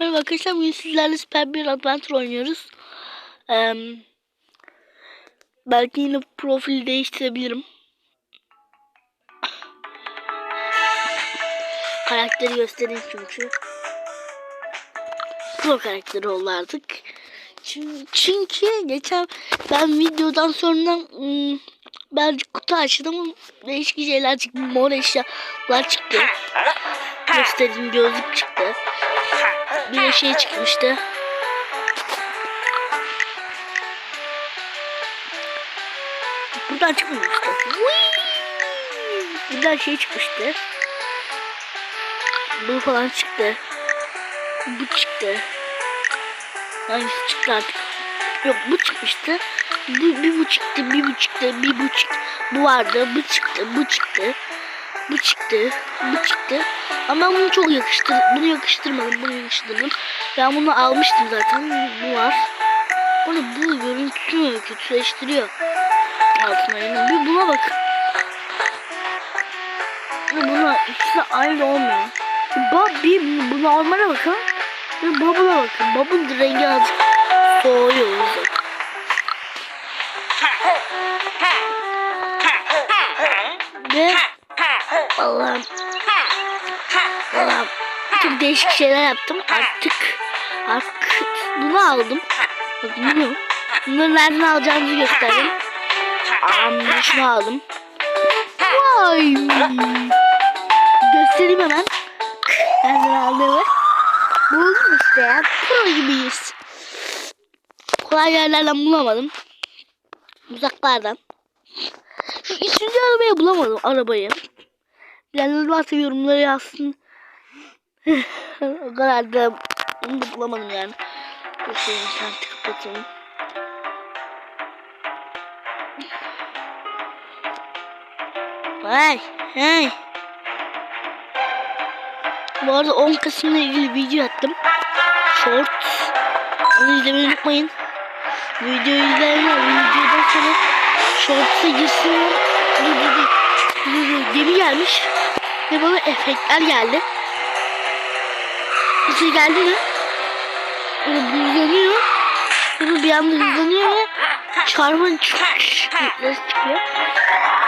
Merhaba arkadaşlar bugün sizlerle Super bir Adventure oynuyoruz. Ee, belki yine profil değiştirebilirim. Karakteri göstereyim çünkü. Pro karakteri oldu artık. Çünkü, geçen ben videodan sonra ım, birazcık kutu açtım. Değişik şeyler çıktı. Mor eşyalar çıktı. Göstereyim gözlük çıktı. Bir şey çıkmıştı. Buradan çıkmamıştı. Buradan şey çıkmıştı. Bu falan çıktı. Bu çıktı. Hangisi çıktı artık? Yok bu çıkmıştı. Bir, bir bu çıktı, bir bu çıktı, bir bu çıktı. Bu vardı, bu çıktı, bu çıktı. Bu çıktı, bu çıktı. Ama bunu çok yakıştır, bunu yakıştırmadım, bunu yakıştırdım. Ben bunu almıştım zaten. Bu var. Bunu bu görüntüsünü kötüleştiriyor. Altına yine. Bir buna bak. Buna ikisi aynı olmuyor. Ba bir bu normale bakın. Ve bubble'a bakın. Bubble rengi azıcık soğuyor çok değişik şeyler yaptım. Artık artık bunu aldım. Bak bunu bunları nereden alacağınızı gösterdim Aa, şunu aldım. Vay! Göstereyim hemen. Nereden aldığımı. Buldum işte ya. Pro gibiyiz. Kolay yerlerden bulamadım. Uzaklardan. Şu üçüncü arabayı bulamadım arabayı. Bilenler varsa yorumlara yazsın. O kadar da onu da bulamadım yani. Şu interneti kapatayım. Hey, hey. Bu arada 10 Kasım'la ilgili video attım. Short. Onu izlemeyi unutmayın. Videoyu izleyin. Videodan sonra Shorts'a girsin. Gemi gelmiş. Ve bana efektler geldi. Bir şey geldi mi? Böyle hızlanıyor. Sonra bir anda hızlanıyor ve çarpın çok ses çıkıyor.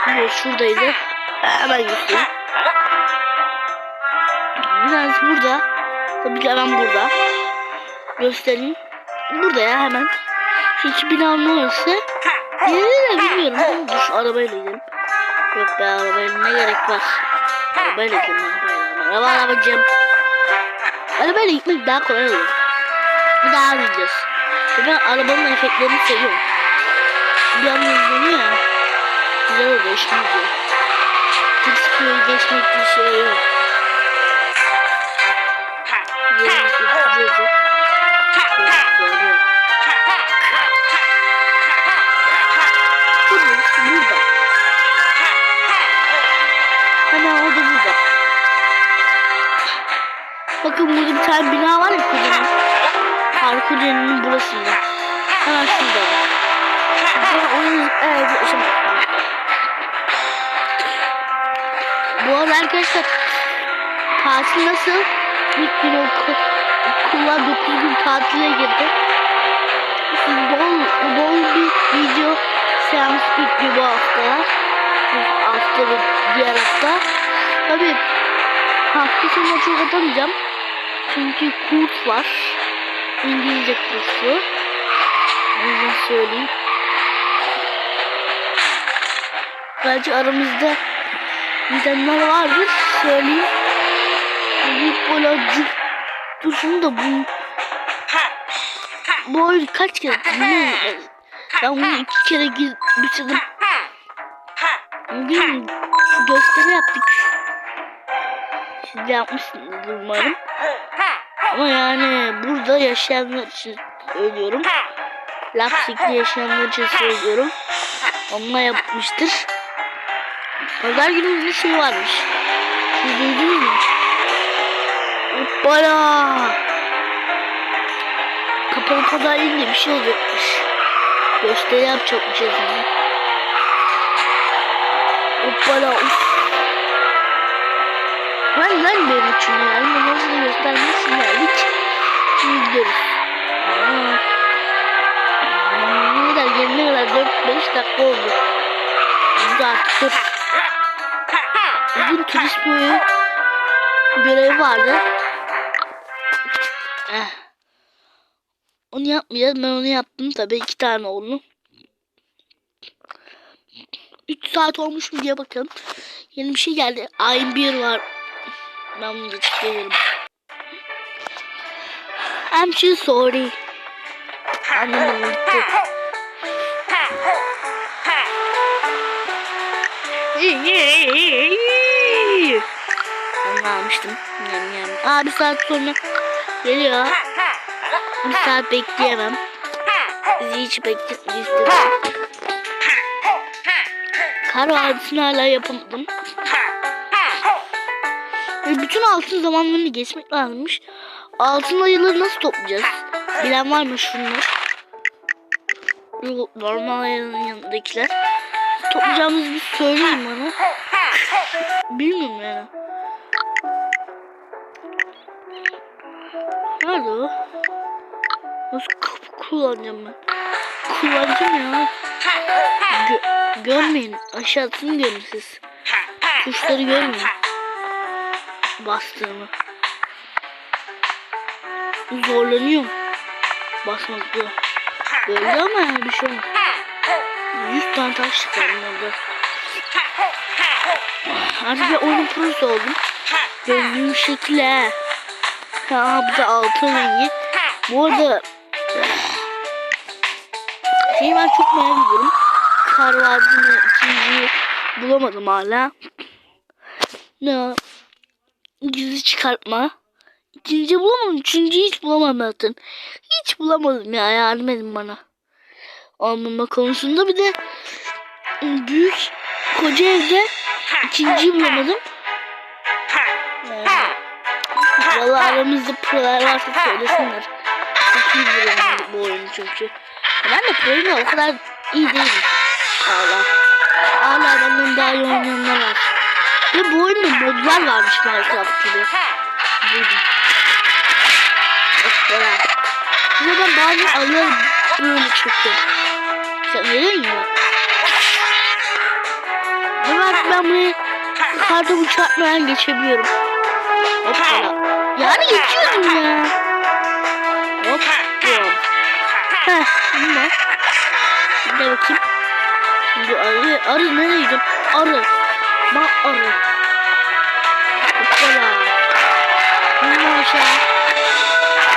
Böyle şuradaydı. Hemen göstereyim. Bir tanesi burada. Tabii ki hemen burada. Göstereyim. Burada ya hemen. Şu iki binanın orası. Yeri de bilmiyorum. Dur arabayla gidelim. Yok be arabayla ne gerek var. Arabayla gidelim arabayla. Merhaba arabacığım. Arabayla gitmek daha kolay olur. Bir daha. Ve ben arabanın efektlerini seviyorum. Bir anda hızlanıyor ya. Güzel oluyor gidiyor. Tık sıkıyor geçmek bir şey yok. Yeni üretici Bakın burada bir tane bina var ya kocaman. Parkur yerinin burasında. Hemen şurada. Ben onu evet, yaşamak Bu arada arkadaşlar tatil nasıl? İlk gün okul, okullar 9 gün tatile girdi. Bol, bol bir video seans bekliyor bu haftalar. Bu hafta ve diğer hafta. Tabii hafta sonu çok atamayacağım. Çünkü kurs var. İngilizce kursu. O yüzden söyleyeyim. Belki aramızda gidenler vardır. Söyleyeyim. Büyük bolacı. Dur şunu da bu. Bu oyunu kaç kere ne? Ben bunu iki kere bitirdim. Bugün gösteri yaptık. Siz de yapmışsınızdır umarım. Ama yani burada yaşayanlar için söylüyorum. Lapsik'te yaşayanlar için söylüyorum. Onlar yapmıştır. Pazar günü bir şey varmış. Siz duydunuz mu? Hoppala. Kapalı pazar yerinde bir şey olacakmış. Gösteri yapacakmışız yani. Hoppala uf. Ben ben benim için yani. Nasıl göstermişsin geldik. Şimdi gidiyoruz. Ne kadar gelene kadar 4-5 dakika oldu. Dur. Bugün turist boyu görevi vardı. Eh. Onu yapmayacağız. Ben onu yaptım tabii iki tane oldu. 3 saat olmuş mu diye bakalım. Yeni bir şey geldi. Ayın bir var. Ben bunu gelirim. I'm so sorry. Ben de almıştım. Yem yem. Aa bir saat sonra geliyor. Bir saat bekleyemem. Bizi hiç bekletmeyi istemiyorum. Kar vadisini hala yapamadım. Bütün altın zamanlarını geçmek lazımmış. Altın ayıları nasıl toplayacağız? Bilen var mı şunlar? Normal ayının yanındakiler. Toplayacağımızı bir söyleyin bana. Bilmiyorum yani. Nerede o? Nasıl kapı kullanacağım ben? Kullanacağım ya. Gö görmeyin. Aşağısını görün siz. Tuşları görmeyin. Bastığımı. Zorlanıyorum. Basmakta. Böyle ama yani bir şey olmaz. 100 tane taş çıkardım orada. Artık ben oyunun prosu oldum. Gözlüğüm şekilde. Ha bu da altın rengi. Bu arada şeyi ben çok merak ediyorum. Kar Vadisi'ni ikinciyi bulamadım hala. Ne o? Gizli çıkartma. İkinci bulamadım. Üçüncüyü hiç bulamadım zaten. Hiç bulamadım ya. Yardım edin bana. Almama konusunda bir de büyük koca evde ikinciyi bulamadım. Yani, Valla aramızda prolar varsa söylesinler. Çok iyi bu oyunu çünkü. Ben de proyla o kadar iyi değilim. Hala. Hala benden daha iyi oynayanlar var. Ve bu oyunda modlar varmış Minecraft gibi. Duydum. Hoppala. Size ben bazen alıyorum böyle çekiyorum. Sen nereye iniyor? Hemen ben burayı karda uçartmayan geçebiliyorum. Hoppala. Yani geçiyorum ya. Hop. Hop. Heh. Bunlar. Bir de bakayım. Şimdi arı, arı nereye gidiyor? Arı. Bak arı. Hoppala. İn aşağı.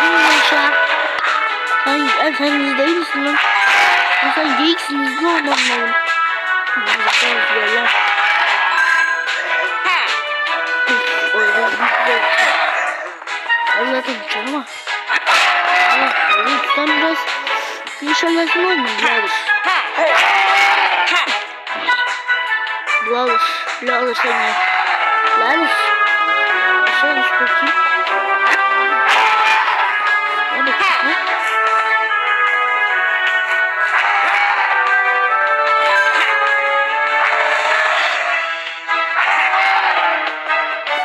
İn aşağı. Sen, sen, sen yüzde misin lan? Ya sen geyiksiniz ne olmam lazım. Ama. Evet, evet, sen biraz yumuşamasın olmuyor birader. Birader, birader sen ya. Düş bakayım. Ne bakayım?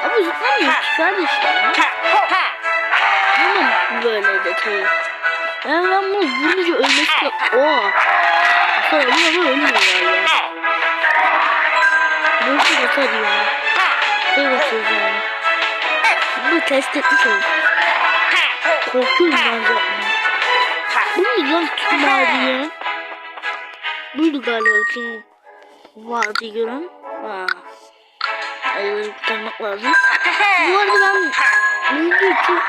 Abi zıplamıyor ki böyle detayı. Yani ben bunu vurunca ölmesi. Oha. Aslında ölüyor ama ölmüyor. Böyle atar yani. Şey basıyoruz yani. Bunu test etmiş oldum. Korkuyorum ben yapmaya. Bu mu lan tüm vadiye? Buydu galiba tüm vadiyi gören. Ha. Ayıları kurtarmak lazım. Bu arada ben bunu çok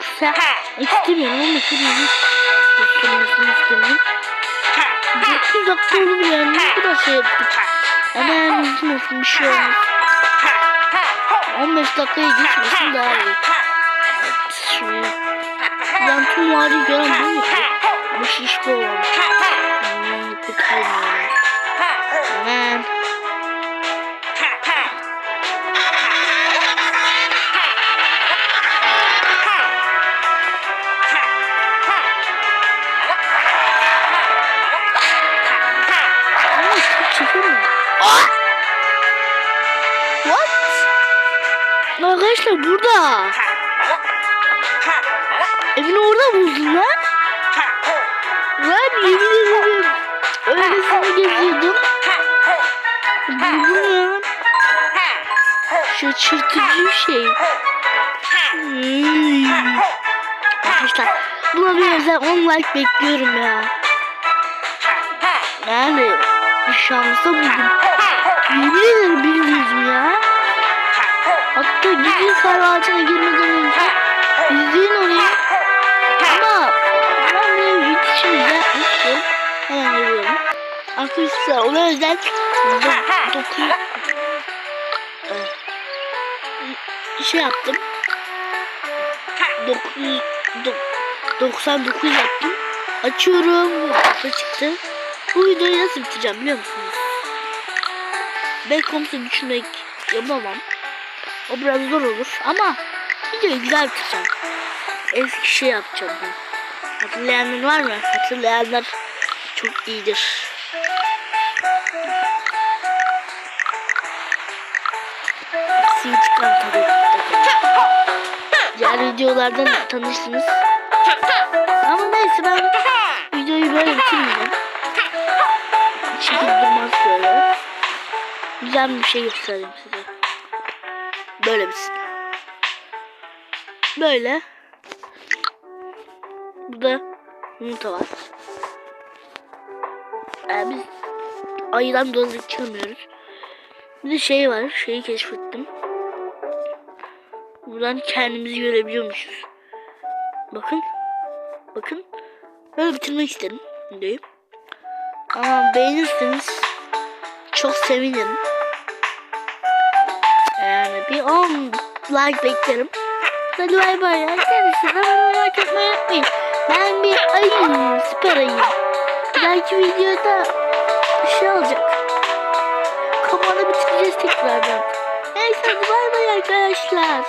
kısa istemiyorum ama şunu göstermesini istemiyorum. 9 dakika bile yani ne kadar şey yaptık. Yani üzülmesin bir şey olmaz. 15 dakikaya geçmesin daha iyi. Evet şimdi. Ben tüm vadiyi gören bu mu? Bu şişko olan. Hmm, kurtarmıyor. Hemen. Arkadaşlar burada. Evini orada buldun lan. Ben yemin ederim. Öylesine geziyordum. Buldum. Şaşırtıcı şey. Hmm. Arkadaşlar buna bir özel 10 like bekliyorum ya. Yani bir şansa buldum. Yemin ederim bilmiyordum ya. Hatta kar ağacına girmeden önce izleyin onu. Ama ben böyle yetişince yapmıştım. Hemen geliyorum. Arkadaşlar ona özel 9 şey yaptım. 9 99 yaptım. Açıyorum. Kafa çıktı. Bu videoyu nasıl bitireceğim biliyor musunuz? Backcomp'u düşünmek yapamam. O biraz zor olur ama videoyu güzel bitireceğim. Eski şey yapacağım ben. Hatırlayanlar var mı? Hatırlayanlar çok iyidir. Sintikam tabii. Diğer videolardan tanırsınız. Ama neyse ben videoyu böyle bitirmeyeceğim. Çekip durmaz böyle. Güzel bir şey göstereyim size. Böyle bitsin. Böyle. Burada yumurta var. Ee, biz ayıdan dolayı çıkamıyoruz. Bir de şey var. Şeyi keşfettim. Buradan kendimizi görebiliyormuşuz. Bakın. Bakın. Böyle bitirmek istedim videoyu. Ama beğenirseniz çok sevinirim. Bir 10 like beklerim. Hadi bay bay arkadaşlar. Merak etmeyi unutmayın. Ben bir ayıyım. Süper ayıyım. Belki videoda bir şey olacak. Kamerada bitireceğiz tekrardan. Neyse bay bay arkadaşlar.